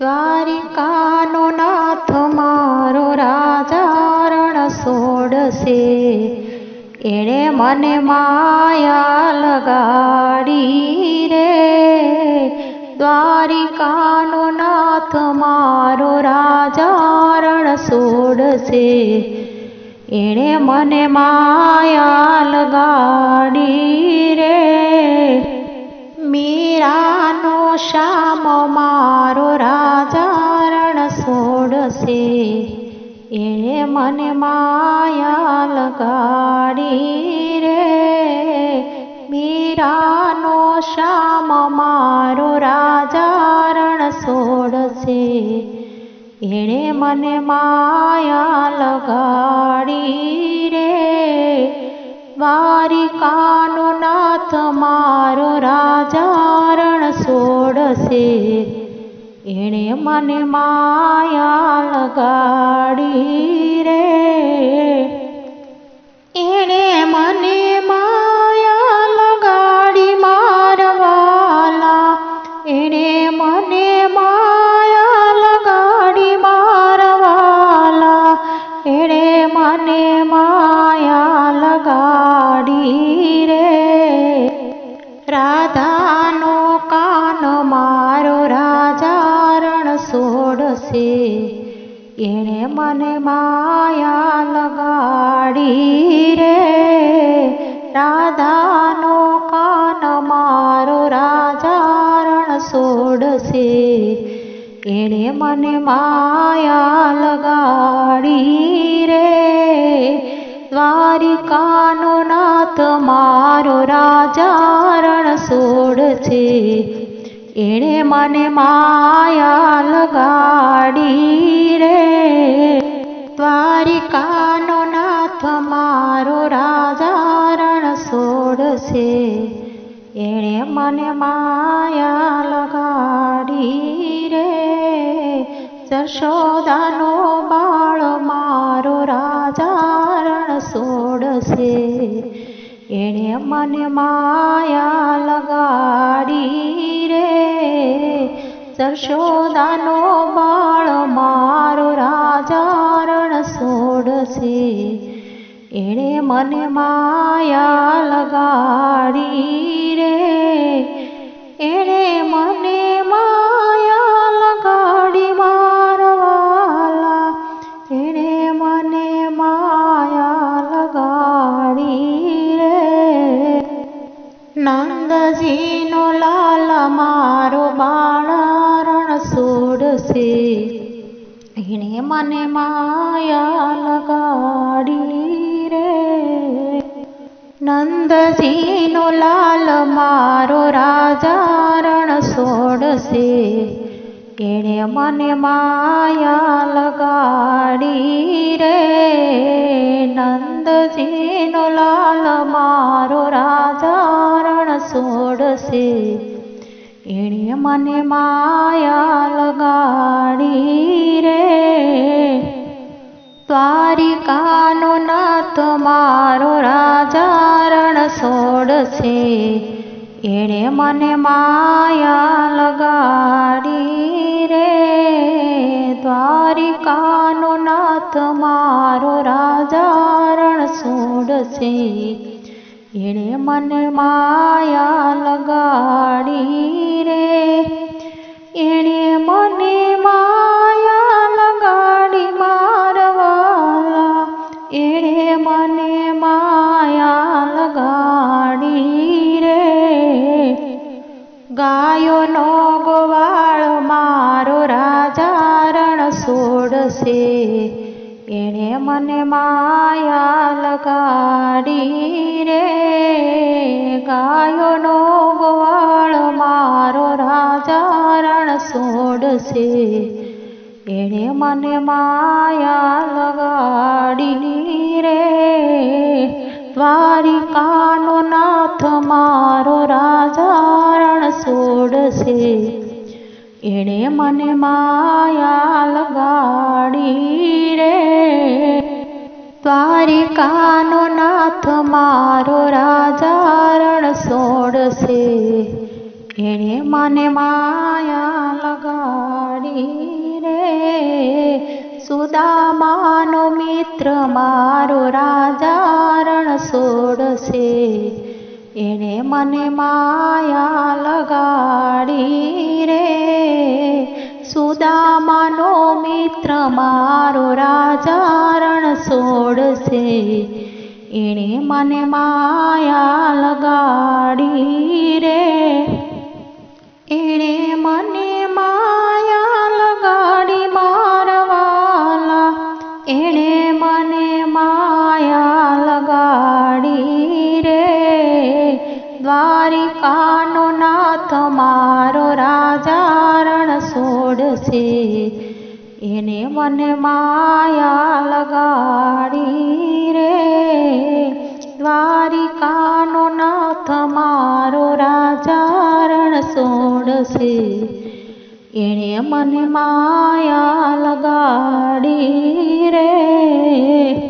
દ્વારિકાનો નાથ મારો રાજારણ સોડશે. એણે મને માયા લગાડી રે. દ્વારિકાનો નાથ મારો રાજારણ સોડશે. એણે મને માયા લગાડી રે. મીરાનો શ્યામ મારો રણ સોડશે એણે મને માયા લગાડી રે. મીરાનો શ્યામ મારો રાજારણ છોડશે એણે મને માયા લગાડી રે. દ્વારિકાનો નાથ મારો રાજા રણ સોડશે. એણે મને માયા લગાડી રે. એણે મને માયા લગાડી મારવાલા. એણે મને માયા લગાડી મારવાલા. એણે મને માયા સોડશે એણે મને માયા લગાડી રે. રાધાનો કાન મારો રાજારણ છોડશે એણે મને માયા લગાડી રે. દ્વારિકાનો નાથ મારો રાજારણ છોડશે એણે મને માયા લગાડી રે. દ્વારિકાનો નાથ મારો રાજા રણ છોડશે એણે મને માયા લગાડી રે. જશોદાનો બાળ મારો રાજા રણ છોડશે એણે મને માયા લગાડી જશોદાનો બાળ મારો રાજારણ છોડશે એણે મને માયા લગાડી મને માયા લગાડી રે. નંદજીનો લાલ મારો રાજા રણ છોડશે એણે મને માયા લગાડી રે. નંદજીનો લાલ મારો રાજા રણ સોડશે. એણે મને માયા લગાડી રે. દ્વારિકાનો નાથ મારો રાજા રણ સોડશે. એણે મને માયા લગાડી રે. દ્વારિકાનો નાથ મારો રાજા રણ સોડશે. એણે મને માયા લગાડી રે. એણે મને માયા લગાડી મારવાલા. એણે મને માયા લગાડી રે. ગાયોનો ગોવાળ મારો રાજા રણ સોડશે એણે મને માયા લગાડી રે. ગાયોનો ગોવાળ મારો રાજા રણ છોડશે. એણે મને માયા લગાડી રે. દ્વારિકાનો નાથ મારો રાજા રણ છોડશે. એણે મને માયા દ્વારિકાનો નાથ મારો રાજા રણ સોડશે. એણે મને માયા લગાડી રે. સુદામાનો મિત્ર મારો રાજા રણ સોડશે. એણે મને માયા લગાડી રે. સુદામાનો મિત્ર, મારો રાજારણ છોડશે એણે મને માયા લગાડી રે. એણે મને માયા લગાડી મારવાલા. એણે છે. એને મને માયા લગાડી રે. દ્વારિકાનો નાથ મારો રાજારણ સોડશે. એણે મને માયા લગાડી રે.